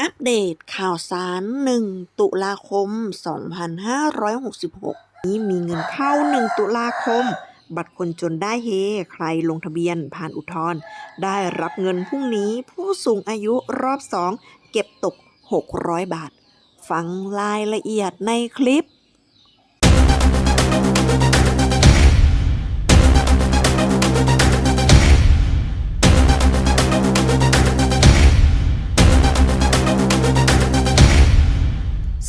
อัปเดตข่าวสาร 1 ตุลาคม 2566 นี้มีเงินเข้า 1 ตุลาคม บัตรคนจนได้เฮ ใครลงทะเบียนผ่านอุทธรณ์ได้รับเงินพรุ่งนี้ผู้สูงอายุรอบ 2 เก็บตก 600 บาท ฟังรายละเอียดในคลิป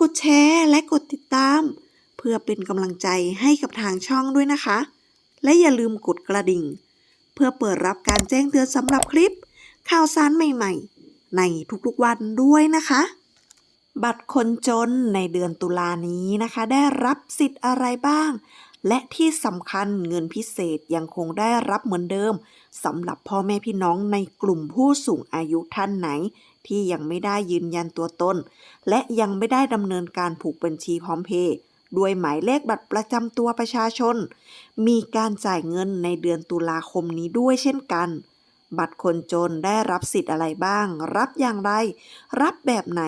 กดแชร์และกดติดตาม เพื่อเป็นกำลังใจให้กับทางช่องด้วยนะคะ และอย่าลืมกดกระดิ่ง เพื่อเปิดรับการแจ้งเตือนสำหรับคลิป ข่าวสารใหม่ๆ ในทุกๆวันด้วยนะคะ บัตรคนจนในเดือนตุลานี้นะคะ ได้รับสิทธิ์อะไรบ้าง และที่สำคัญเงินพิเศษยังคงได้รับเหมือนเดิมสำหรับพ่อแม่พี่น้องในกลุ่มผู้สูงอายุท่านไหน ที่ยังไม่ได้ยืนยันตัวตน และยังไม่ได้ดำเนินการผูกบัญชีพร้อมเพย์ด้วยหมายเลขบัตรประจำตัวประชาชน มีการจ่ายเงินในเดือนตุลาคมนี้ด้วยเช่นกัน บัตรคนจนได้รับสิทธิ์อะไรบ้าง รับอย่างไร รับแบบไหน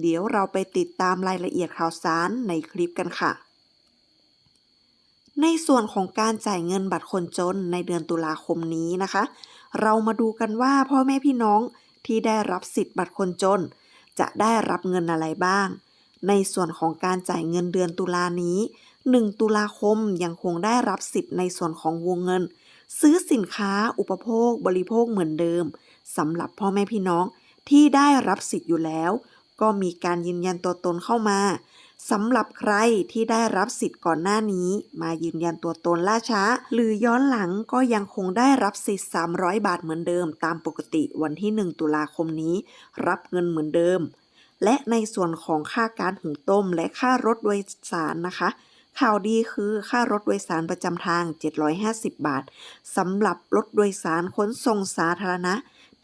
เดี๋ยวเราไปติดตามรายละเอียดข่าวสารในคลิปกันค่ะ ในส่วนของการจ่ายเงินบัตรคนจนในเดือนตุลาคมนี้นะคะ เรามาดูกันว่าพ่อแม่พี่น้องที่ได้รับสิทธิ์บัตรคนจน จะได้รับเงินอะไรบ้าง ในส่วนของการจ่ายเงินเดือนตุลานี้ 1 ตุลาคมยังคงได้รับสิทธิ์ในส่วนของวงเงิน ซื้อสินค้าอุปโภคบริโภคเหมือนเดิมสำหรับพ่อแม่พี่น้องที่ได้รับสิทธิ์อยู่แล้ว ก็มีการยืนยันตัวตนเข้ามา สำหรับใครที่ได้รับสิทธิ์ก่อนหน้านี้ มายืนยันตัวตนล่าช้า หรือย้อนหลังก็ยังคงได้รับสิทธิ์ 300 บาทเหมือนเดิม ตามปกติวันที่ 1 ตุลาคมนี้ รับเงินเหมือนเดิม และในส่วนของค่าการหุงต้มและค่ารถโดยสารนะคะ ข่าวดีคือค่ารถโดยสารประจำทาง 750 บาทสำหรับรถโดยสารขนส่งสาธารณะ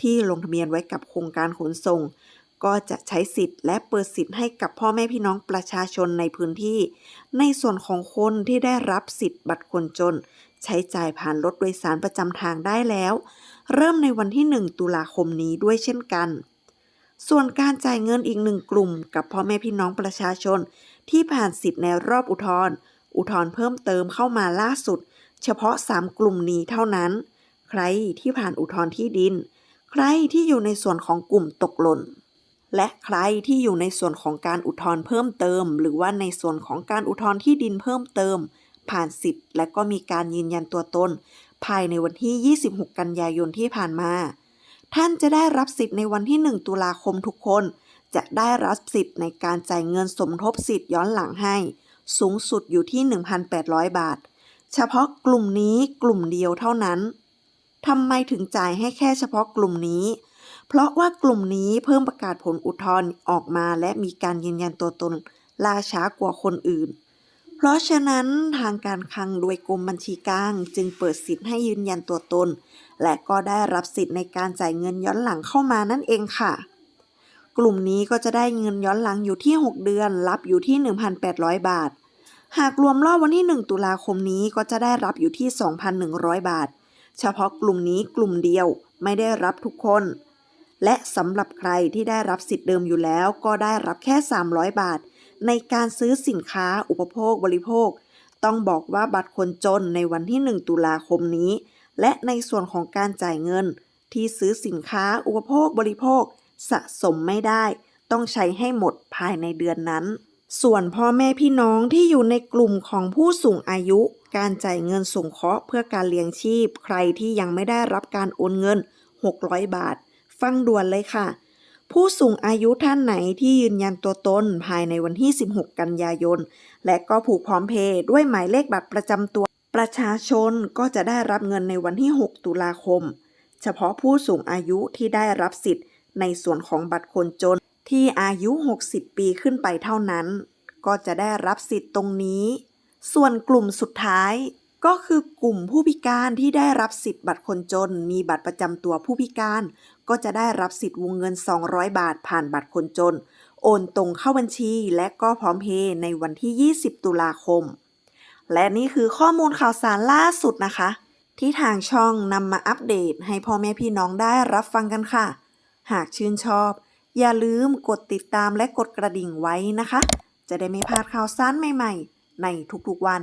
ที่ลงทะเบียนไว้กับโครงการขนส่ง ก็จะใช้สิทธิ์และเปิดสิทธิ์ให้กับพ่อแม่พี่น้องประชาชนในพื้นที่ ในส่วนของคนที่ได้รับสิทธิ์บัตรคนจน ใช้จ่ายผ่านรถโดยสารประจำทางได้แล้ว เริ่มในวันที่ 1 ตุลาคมนี้ด้วยเช่นกัน ส่วนการจ่ายเงินอีกหนึ่งกลุ่ม กับพ่อแม่พี่น้องประชาชน ที่ผ่านสิทธิ์ในรอบอุทธรณ์อุทธรณ์เพิ่มเติมเข้ามาล่าสุด เฉพาะ 3 กลุ่มนี้เท่านั้น ใครที่ผ่านอุทธรณ์ที่ดิน ใครที่อยู่ในส่วนของกลุ่มตกหล่น และใครที่อยู่ในส่วนของการอุทธรณ์เพิ่มเติม หรือว่าในส่วนของการอุทธรณ์ที่ดินเพิ่มเติม ผ่านสิทธิ์และก็มีการยืนยันตัวตน ภายในวันที่ 26 กันยายนที่ผ่านมา ท่านจะได้รับสิทธิ์ในวันที่ 1 ตุลาคมทุกคน จะได้รับสิทธิ์ในการจ่ายเงินสมทบสิทธิ์ย้อนหลังให้ สูงสุดอยู่ที่ 1,800 บาท เฉพาะกลุ่มนี้กลุ่มเดียวเท่านั้นทำไมถึงจ่ายให้แค่เฉพาะกลุ่มนี้ เพราะว่ากลุ่มนี้เพิ่มประกาศผลอุทธรณ์ออกมาและมีการยืนยันตัวตนล่าช้ากว่าคนอื่น เพราะฉะนั้นทางการคลังโดยกรมบัญชีกลาง จึงเปิดสิทธิ์ให้ยืนยันตัวตน และก็ได้รับสิทธิ์ในการจ่ายเงินย้อนหลังเข้ามานั่นเองค่ะ กลุ่มนี้ก็จะได้เงินย้อนหลังอยู่ที่ 6 เดือน รับอยู่ที่ 1,800 บาท หากรวมรอบวันที่ 1 ตุลาคมนี้ก็จะได้รับอยู่ที่ 2,100 บาท เฉพาะกลุ่มนี้กลุ่มเดียวไม่ได้รับทุกคน และสำหรับใครที่ได้รับสิทธิ์เดิมอยู่แล้ว ก็ได้รับแค่ 300 บาท ในการซื้อสินค้าอุปโภคบริโภค ต้องบอกว่าบัตรคนจนในวันที่ 1 ตุลาคมนี้ และในส่วนของการจ่ายเงิน ที่ซื้อสินค้าอุปโภคบริโภค สะสมไม่ได้ ต้องใช้ให้หมดภายในเดือนนั้น ส่วนพ่อแม่พี่น้องที่อยู่ในกลุ่มของผู้สูงอายุ การจ่ายเงินสงเคราะห์เพื่อการเลี้ยงชีพ ใครที่ยังไม่ได้รับการโอนเงิน 600 บาท ฟังด่วนเลยค่ะ ผู้สูงอายุท่านไหนที่ยืนยันตัวตนภายในวันที่ 16 กันยายน และก็ผูกพร้อมเพย์ด้วยหมายเลขบัตรประจำตัว ประชาชนก็จะได้รับเงินในวันที่ 6 ตุลาคม เฉพาะผู้สูงอายุที่ได้รับสิทธิ์ ในส่วนของบัตรคนจนที่อายุ 60 ปีขึ้นไปเท่านั้น ก็จะได้รับสิทธิ์ตรงนี้ ส่วนกลุ่มสุดท้าย ก็คือกลุ่มผู้พิการที่ได้รับสิทธิ์บัตรคนจน มีบัตรประจำตัวผู้พิการ ก็จะได้รับสิทธิ์วงเงิน 200 บาทผ่านบัตรคนจน โอนตรงเข้าบัญชีและก็พร้อมเพย์ในวันที่ 20 ตุลาคม และนี่คือข้อมูลข่าวสารล่าสุดนะคะ ที่ทางช่องนำมาอัปเดตให้พ่อแม่พี่น้องได้รับฟังกันค่ะ หากชื่นชอบ อย่าลืมกดติดตามและกดกระดิ่งไว้นะคะ จะได้ไม่พลาดข่าวสารใหม่ ๆ ในทุกๆวัน